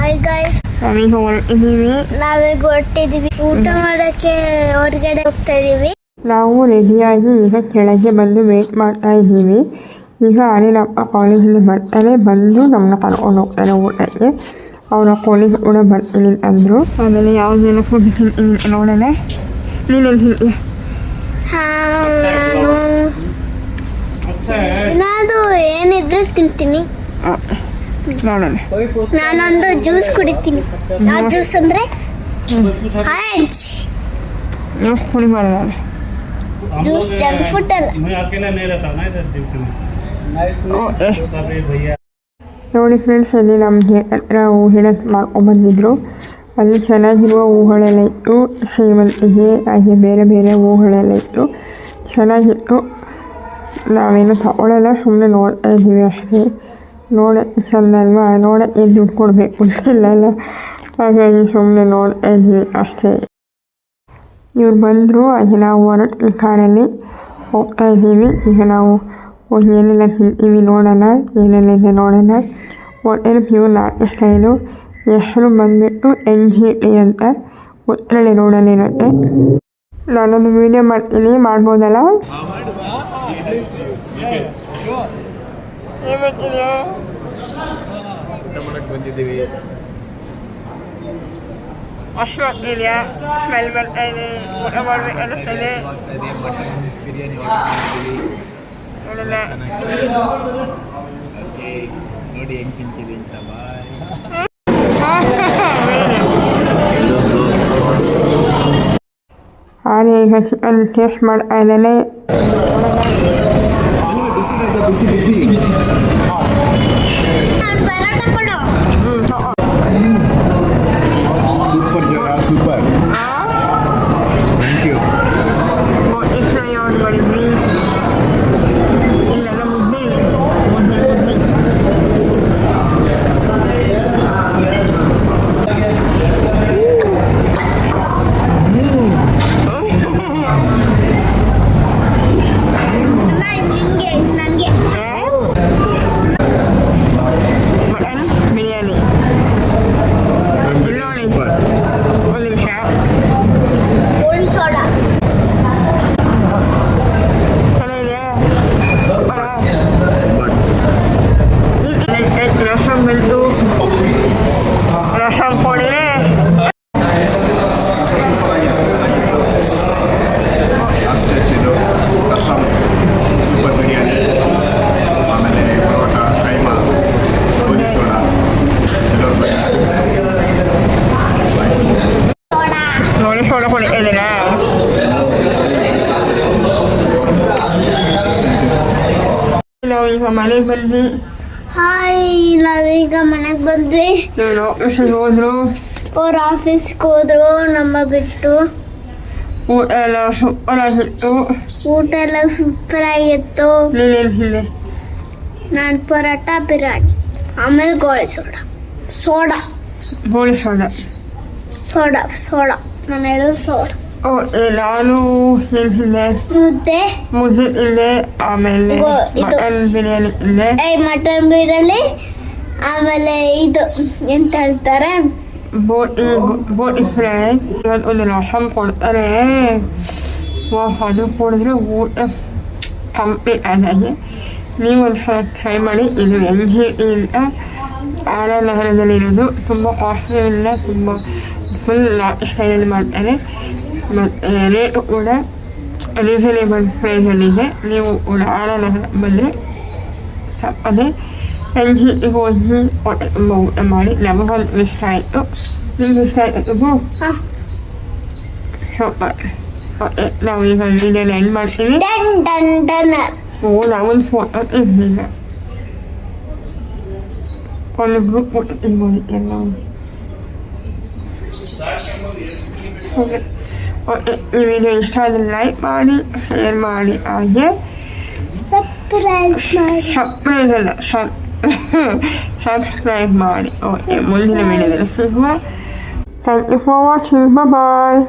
Hi guys ನಾವೀಗ ಹೊರಟಿದ್ದೀವಿ ನಾವೀಗ ಹೊರಟಿದೀವಿ. ಊಟ ಮಾಡಕ್ಕೆ ಹೊರಗಡೆ ಹೋಗ್ತಾ ಇದೀವಿ. ನಾವು ರೆಡಿಯಾಗಿ ಈಗ ಕೆಳಗೆ ಬಂದು ವೇಟ್ ಮಾಡ್ತಾ ಇದ್ದೀವಿ. ಈಗ ಅನಿಲಪ್ಪ ಕಾಲೇಜಲ್ಲಿ ಬರ್ತಾರೆ ಬಂದು ನಮ್ಮನ್ನ ಕರ್ಕೊಂಡು ಹೋಗ್ತಾರೆ ಊಟಕ್ಕೆ. ಅವರ ಕಾಲೇಜ್ ಕೂಡ ಬರ್ತೀನಿ ಅಂದರು. ಆಮೇಲೆ ಯಾವುದೆಲ್ಲ ಫುಡ್ ನೋಡೋಣ. ನೀನು ತಿಂತೀಯ ಹಾ ನಾನು ಏನಿದ್ರೆ ತಿಂತೀನಿ. ನೋಡೋಣ. ನಾನೊಂದು ಜ್ಯೂಸ್ ಕುಡಿತೀನಿ. ಯಾವ ಜ್ಯೂಸ್ ಅಂದ್ರೆ? ಆರೆಂಜ್ ಜ್ಯೂಸ್ ನೋಡಿ ಜ್ಯೂಸ್ ಜಂಕ್ ಫುಡ್ ಅಲ್ಲ. ನೋಡಿ ಫ್ರೆಂಡ್ಸ್ ಅಲ್ಲಿ ನಮ್ಮ ಹತ್ರ ಹೂವಿನ ಮಾಡ್ಕೊಂಬಂದಿದ್ರು ಅಲ್ಲಿ ಚೆನ್ನಾಗಿರುವ ಹೂಗಳೆಲ್ಲ ಇತ್ತು. ಸೇವಂತಿಗೆ ಹಾಗೆ ಬೇರೆ ಬೇರೆ ಹೂಗಳೆಲ್ಲ ಇತ್ತು. ಚೆನ್ನಾಗಿತ್ತು. ನಾವೇನು ತಗೊಳ್ಳಲ್ಲ ಸುಮ್ಮನೆ ನೋಡ್ತಾ ಇದ್ದೀವಿ ಅಷ್ಟೇ. ನೋಡೋಕ್ಕೆ ಚೆಂದ ಅಲ್ವಾ ನೋಡೋಕ್ಕೆ ದುಡ್ಡು ಕೊಡಬೇಕು ಅಂತಿಲ್ಲಲ್ಲ ಹಾಗಾಗಿ ಸುಮ್ಮನೆ ನೋಡ್ತಾ ಇದ್ವಿ ಅಷ್ಟೇ. ಇವ್ರು ಬಂದರು, ಹಾಗೆ ನಾವು ಹೊರಟು ಕಾರಲ್ಲಿ. ಹೋಗ್ತಾ ಇದ್ದೀವಿ. ಈಗ ನಾವು ಏನೆಲ್ಲ ತಿಂತೀವಿ ನೋಡೋಣ, ಏನೆಲ್ಲ ಇದೆ ನೋಡೋಣ. ಹೋಟೆಲ್ ಪ್ಯೂರ್ ನಾಟಿ ಸ್ಟೈಲು ಹೆಸರು ಬಂದುಬಿಟ್ಟು ಎನ್ ಜಿ ಟಿ ಅಂತ. ಉತ್ತರಳ್ಳಿ ರೋಡಲ್ಲಿರುತ್ತೆ ನಾನೊಂದು ವೀಡಿಯೋ ಮಾಡ್ತೀನಿ, ಮಾಡ್ಬೋದಲ್ಲ? ಬಂದಿದ್ದೀವಿ. ಅಷ್ಟು ಆಗ್ತಿದೆಯಾ ಸ್ಮೆಲ್ ಬರ್ತಾ ಇದೆ ಊಟ ಮಾಡ್ಬೇಕು ಬಿರಿಯಾನಿ ನೋಡಿ ಹೆಂಗೆ ತಿಂತೀವಿ ಅಂತ ಬಾಯ್ ಆನೆ ಈಗ ಚಿಕನ್ ಟೇಸ್ಟ್ ಮಾಡ್ತಾ ಇದ್ದಾನೆ. ಪರೋಟ ಈಗ ಮನೆಗೆ ಬಂದ್ವಿ. ಹಾಯ್ ನಾವೀಗ ಮನೆಗೆ ಬಂದ್ವಿ. ನಾನು ಆಫೀಸಿಗೆ ಹೋದ್ರು? ಅವ್ರ ಆಫೀಸ್ಗೆ ಹೋದ್ರು ನಮ್ಮ ಬಿಟ್ಟು. ಊಟ ಎಲ್ಲ ಸೂಪರ್ ಆಗಿತ್ತು ಊಟ ಎಲ್ಲ ಸೂಪರ್ ಆಗಿತ್ತು ನಾನ್ ಪರೋಟ ಬಿರಿಯಾನಿ ಆಮೇಲೆ ಗೋಳಿ ಸೋಡಾ. ಸೋಡಾ. ಗೋಳಿ ಸೋಡಾ. Soda soda. ನಾನು ಹೇಳೋದು ಸೋಡಾ. ನಾನು ತಿಂದೆ ಮುದ್ದೆ. ಮುದ್ದೆ ತಿಂದೆ ಆಮೇಲೆ ಇದು. ಮಟನ್ ಬಿರಿಯಾನಿ ಏ ಮಟನ್ ಬಿರಿಯಾನಿ. ಆಮೇಲೆ ಇದು ಎಂತ ಹೇಳ್ತಾರೆ? ಬೋಟಿ ಬೋಟಿ ಫ್ರೈ ಒಂದು ರಸಂ ಕೊಡ್ತಾರೆ. ಅದು ಕೊಡಿದ್ರೆ ಊಟ ಕಂಪ್ಲೀಟ್ ಆದಾಗೆ. ನೀವು ಒಂದು ಟ್ರೈ ಮಾಡಿ. ಇದು ಎಲ್ ಜಿ ಟಿ ಅಂತ ಆರ ನಗರದಲ್ಲಿರೋದು ತುಂಬ ಕಾಸ್ಟ್ಲಿ ಇಲ್ಲ ತುಂಬ ಫುಲ್ ಸ್ಟೈಲಲ್ಲಿ ಮಾಡ್ತಾರೆ. ಮತ್ತು ರೇಟು ಕೂಡ ರೀಸನೇಬಲ್ ಪ್ರೈಸಲ್ಲಿದೆ ನೀವು ಕೂಡ ಆರ ನಗರ ಬಂದರೆ ತಪ್ಪದೆ ಜಿ ಹೋಗಿ ಹೊಟ್ಟೆ ತುಂಬ ಊಟ ಮಾಡಿ. ನಮಗೊಂದು ಇಷ್ಟ ಆಯಿತು. ನಿಮ್ಗೆ ಇಷ್ಟ ಆಯಿತು ಸೂಪರ್ ಓಕೆ ನಾವು ಈಗ ವಿಡಿಯೋನ ಎಂಡ್ ಮಾಡ್ತೀವಿ. ಓ ನಾವೊಂದು ಫೋಟೋ ತೆಗ್ದಿಲ್ಲ. ಒಂದು ಗ್ರೂಪ್ ತೆಗ್ಬೋದು ಎಲ್ಲ ಓಕೆ ಓಕೆ ಈ ವಿಡಿಯೋ ಇಷ್ಟ ಆದರೆ ಲೈಕ್ ಮಾಡಿ ಶೇರ್ ಮಾಡಿ ಹಾಗೆ ಸಬ್ಸ್ಕ್ರೈಬ್ ಅಲ್ಲ ಸಬ್ ಸಬ್ಸ್ಕ್ರೈಬ್ ಮಾಡಿ ಓಕೆ ಮುಂದಿನ ವಿಡಿಯೋದಲ್ಲಿ ಸಿಗುವ thank you for watching bye